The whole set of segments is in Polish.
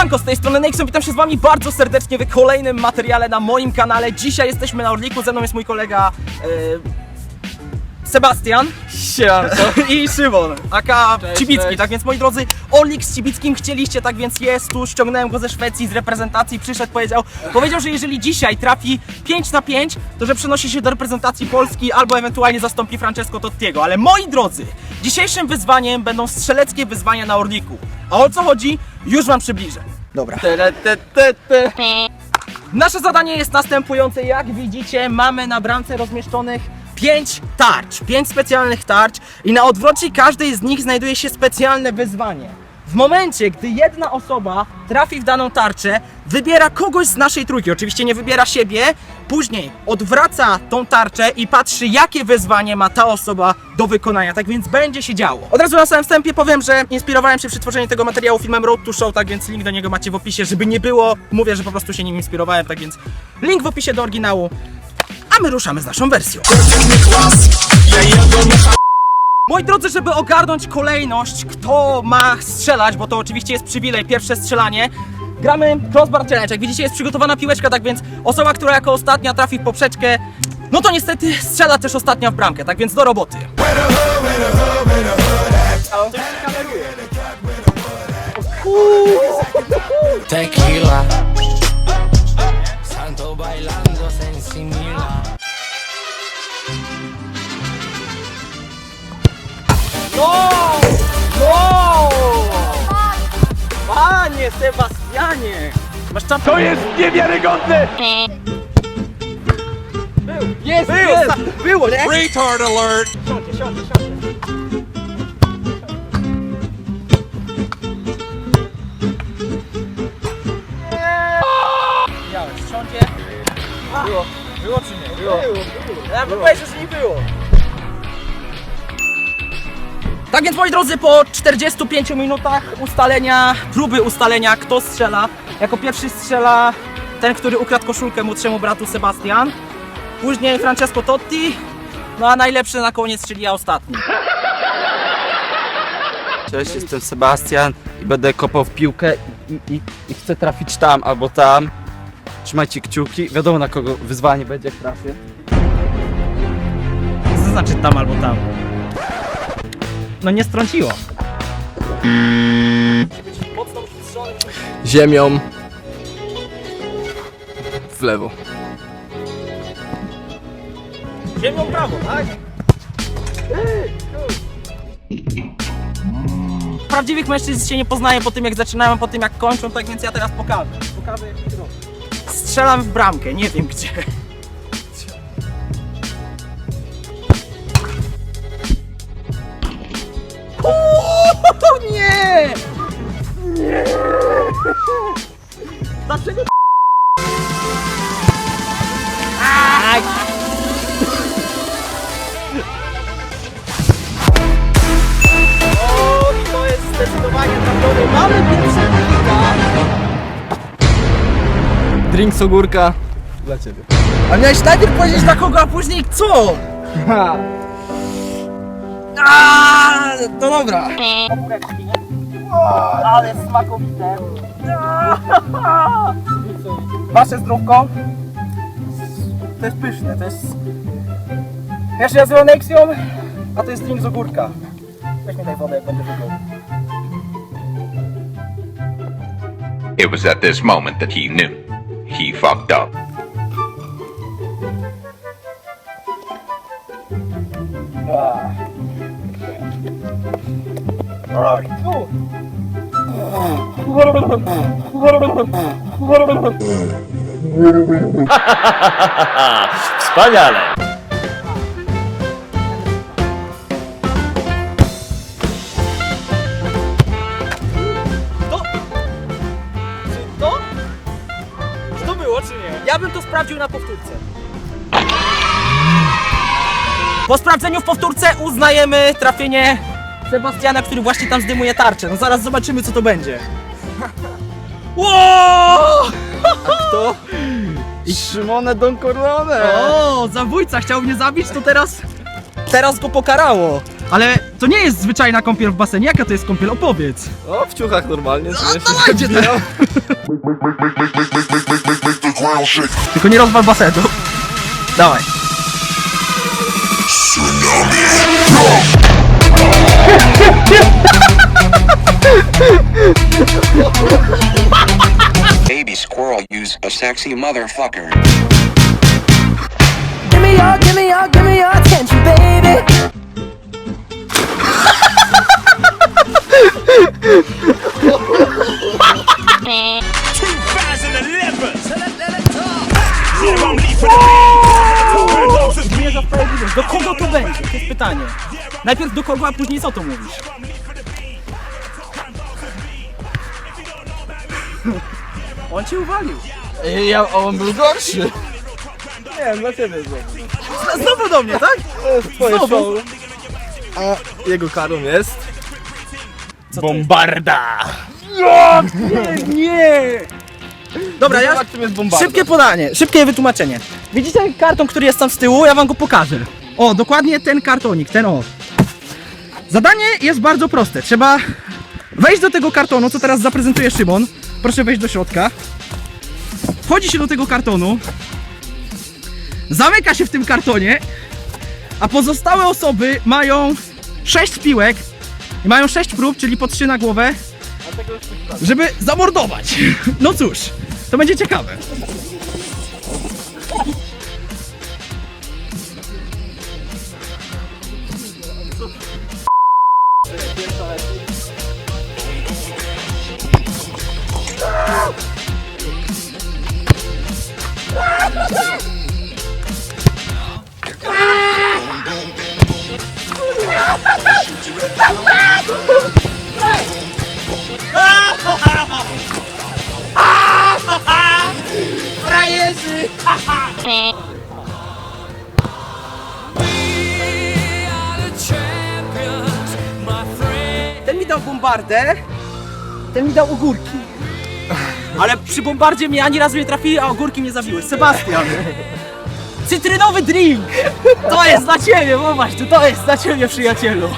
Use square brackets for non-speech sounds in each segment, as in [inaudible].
Siemanko, z tej strony Nexon, witam się z wami bardzo serdecznie w kolejnym materiale na moim kanale. Dzisiaj jesteśmy na Orliku, ze mną jest mój kolega e, Sebastian Siemanko. [laughs] i Szymon, aka Cześć, Cibicki, cześć. tak więc moi drodzy, Orlik z Cibickim chcieliście, tak więc jest tu, ściągnąłem go ze Szwecji, z reprezentacji, przyszedł, powiedział, powiedział, że jeżeli dzisiaj trafi 5 na 5, to że przenosi się do reprezentacji Polski albo ewentualnie zastąpi Francesco Tottiego, ale moi drodzy, dzisiejszym wyzwaniem będą strzeleckie wyzwania na Orliku. A o co chodzi? Już wam przybliżę. Dobra. Tere, te, te, te. Nasze zadanie jest następujące. Jak widzicie, mamy na bramce rozmieszczonych 5 tarcz, 5 specjalnych tarcz i na odwrocie każdej z nich znajduje się specjalne wyzwanie. W momencie, gdy jedna osoba trafi w daną tarczę, wybiera kogoś z naszej trójki, oczywiście nie wybiera siebie, później odwraca tą tarczę i patrzy, jakie wyzwanie ma ta osoba do wykonania. Tak więc będzie się działo. Od razu na samym wstępie powiem, że inspirowałem się przy tworzeniu tego materiału filmem Road to Show, tak więc link do niego macie w opisie, żeby nie było. Mówię, że po prostu się nim inspirowałem, tak więc link w opisie do oryginału. A my ruszamy z naszą wersją. Moi drodzy, żeby ogarnąć kolejność, kto ma strzelać, bo to oczywiście jest przywilej, pierwsze strzelanie, gramy crossbar challenge. Jak widzicie, jest przygotowana piłeczka, tak więc osoba, która jako ostatnia trafi w poprzeczkę, no to niestety strzela też ostatnia w bramkę, tak więc do roboty. Tequila. Santo bailando se No! No! Panie Sebastianie! Masz czapkę? To jest niewiarygodne! Jest, Było, jest! Było, nie? Retard alert! Siądzie, siądzie, siądzie. Miałeś, siądzie. Było. Było czy nie? Było. Ja bym powiedział, że nie było. Tak więc moi drodzy, po 45 minutach ustalenia, próby ustalenia kto strzela. Jako pierwszy strzela ten, który ukradł koszulkę młodszemu bratu Sebastian. Później Francesco Totti. No a najlepszy na koniec, czyli ja ostatni. Cześć, jestem Sebastian i będę kopał w piłkę i, i, i chcę trafić tam albo tam. Trzymajcie kciuki. Wiadomo na kogo wyzwanie będzie, jak trafię. Co to znaczy tam albo tam? No nie strąciło. ziemią w lewo. Ziemią prawo, tak? Prawdziwych mężczyzn się nie poznaje po tym jak zaczynają, po tym jak kończą, tak więc ja teraz pokażę. Pokażę jak to robię. Strzelam w bramkę, nie wiem gdzie. Uuu, nie! Nie! Dlaczego? Aj! O, i to jest zdecydowanie trafiony. Mamy pierwszego hita. Drink z ogórka dla ciebie. A miałeś najpierw powiedzieć dla kogo, a później co? A, to dobra. O, ale smakowite. Wasze zdrówko. To jest pyszne, to jest... Ja się nazywam Nexium, a to jest drink z ogórka. Weź mi daj wodę, jak będę wyglądał. It was at this moment that he knew. He fucked up. Wspaniale! To? Czy to? Było, czy nie? Ja bym to sprawdził na powtórce. Po sprawdzeniu w powtórce uznajemy trafienie Sebastiana, który właśnie tam zdejmuje tarczę. No zaraz zobaczymy, co to będzie. [laughs] Wow! To? I Szymone Don Corleone! O, zabójca chciał mnie zabić, to teraz... Teraz go pokarało. Ale To nie jest zwyczajna kąpiel w basenie, jaka to jest kąpiel? Opowiedz. O, w ciuchach normalnie. No, [laughs] dawajcie to. Tylko nie rozwal basenu. Dawaj. Baby a sexy motherfucker. Give me your, give me your, give me your attention, baby. Do kogo to będzie? To jest pytanie. Najpierw do kogo, a później co to mówisz? On cię uwalił. Ja, on był gorszy. Nie, dla ciebie znowu. Znowu do mnie, tak? Twoje Znowu? show. A jego karą jest... Bombarda! Nie, nie! Dobra, ja... Zobacz, czym jest bombarda. Szybkie podanie, szybkie wytłumaczenie. Widzicie karton, który jest tam z tyłu? Ja wam go pokażę. O, dokładnie ten kartonik, ten o. Zadanie jest bardzo proste. Trzeba wejść do tego kartonu, co teraz zaprezentuje Szymon. Proszę wejść do środka. Wchodzi się do tego kartonu. Zamyka się w tym kartonie. A pozostałe osoby mają 6 piłek. I mają 6 prób, czyli po 3 na głowę. Żeby zamordować. No cóż, to będzie ciekawe. Ten mi dał bombardę, ten mi dał ogórki. Ale przy bombardzie mnie ani razu nie trafili, a ogórki mnie zabiły. Sebastian! Cytrynowy drink! To jest dla ciebie, popatrz, to jest dla ciebie, przyjacielu.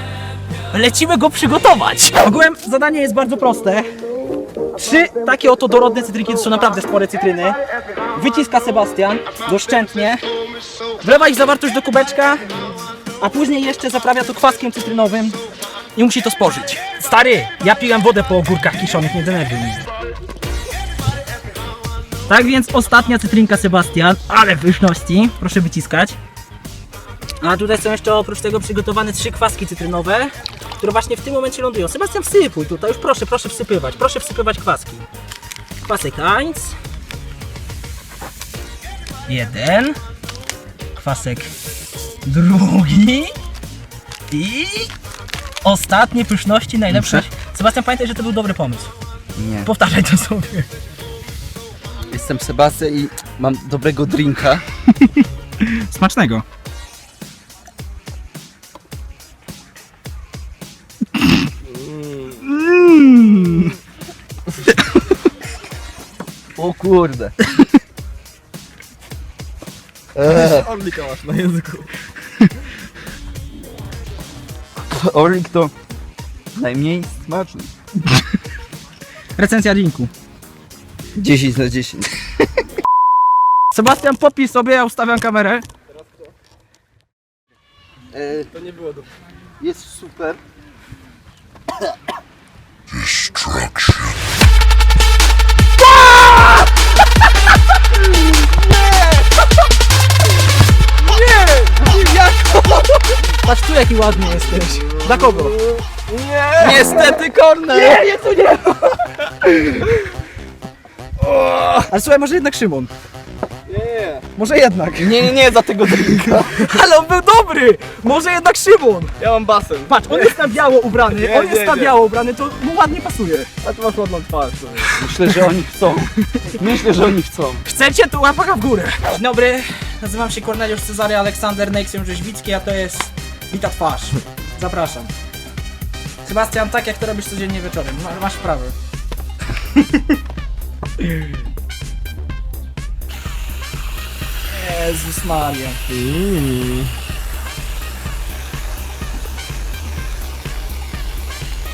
Lecimy go przygotować. Ogółem zadanie jest bardzo proste. Trzy takie oto dorodne cytrynki, to są naprawdę spore cytryny. Wyciska Sebastian doszczętnie. Wlewa ich zawartość do kubeczka, a później jeszcze zaprawia to kwaskiem cytrynowym i musi to spożyć. Stary, ja piłem wodę po ogórkach kiszonych, nie denerwuj mnie. Tak więc ostatnia cytrynka Sebastian, ale pyszności, proszę wyciskać. A tutaj są jeszcze oprócz tego przygotowane trzy kwaski cytrynowe, które właśnie w tym momencie lądują. Sebastian wsypuj tutaj, już proszę, proszę wsypywać, proszę wsypywać kwaski. Kwasek Heinz. Jeden. Kwasek drugi. I ostatnie pyszności najlepsze. Sebastian, pamiętaj, że to był dobry pomysł. Nie. Powtarzaj to sobie. Jestem Sebastian i mam dobrego drinka. [laughs] Smacznego. Kurde. [laughs] Orlika masz na języku. [laughs] Orlik to najmniej smaczny. [laughs] Recenzja drinku. 10 na 10. Sebastian, podpij sobie, ja ustawiam kamerę. E, To nie było do... jest super. Patrz tu jaki ładny jesteś. Dla kogo? Niestety korner! Nie, nie, tu nie! [laughs] Ale słuchaj, może jednak Szymon. Nie, Może jednak. Nie, nie, nie, za tego drinka. [laughs] Ale on był dobry! Może jednak Szymon! ja mam basen. Patrz, on jest na biało ubrany, Nie, on jest nie, na nie. biało ubrany, to mu ładnie pasuje. A ty masz ładną twarz. Myślę, że oni chcą. Myślę, że oni chcą. Chcecie, to łapaka w górę. Dzień dobry, nazywam się Korneliusz Cezary Aleksander Nexium Rzeźwicki, a to jest Wita Twarz. Zapraszam. Sebastian, tak jak to robisz codziennie wieczorem, Ma- masz prawo. Jezus Maria.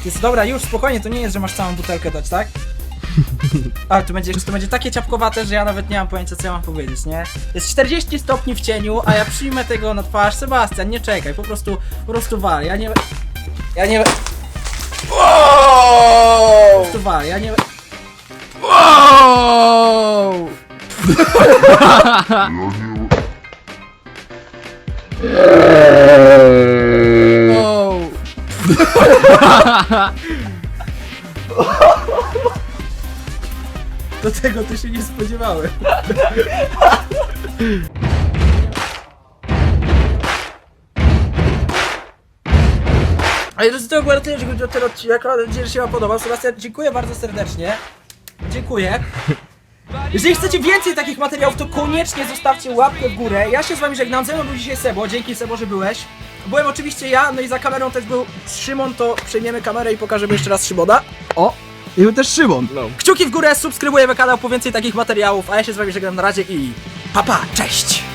Jest dobra, już spokojnie, to nie jest, że masz całą butelkę dać, tak? [laughs] Ale to będzie, to będzie takie ciapkowate, że ja nawet nie mam pojęcia co ja mam powiedzieć, nie? Jest 40 stopni w cieniu, a ja przyjmę tego na twarz. Sebastian, nie czekaj, po prostu, po prostu wal. Ja nie... Ja nie... Po prostu wal, ja nie... [laughs] [laughs] [laughs] Do tego ty się nie spodziewałem. A jeżeli to było tyle, jeżeli chodzi o ten odcinek, mam nadzieję, że się wam podobał. Sebastian, dziękuję bardzo serdecznie. Dziękuję. Jeżeli chcecie więcej takich materiałów, to koniecznie zostawcie łapkę w górę. Ja się z wami żegnam, ze mną był dzisiaj Sebo, dzięki Sebo, że byłeś. Byłem oczywiście ja, no i za kamerą też był Szymon, to przejmiemy kamerę i pokażemy jeszcze raz Szymona. O! I był też Szymon. No. Kciuki w górę, subskrybujemy kanał po więcej takich materiałów, a ja się z wami żegnam na razie i papa, pa, cześć!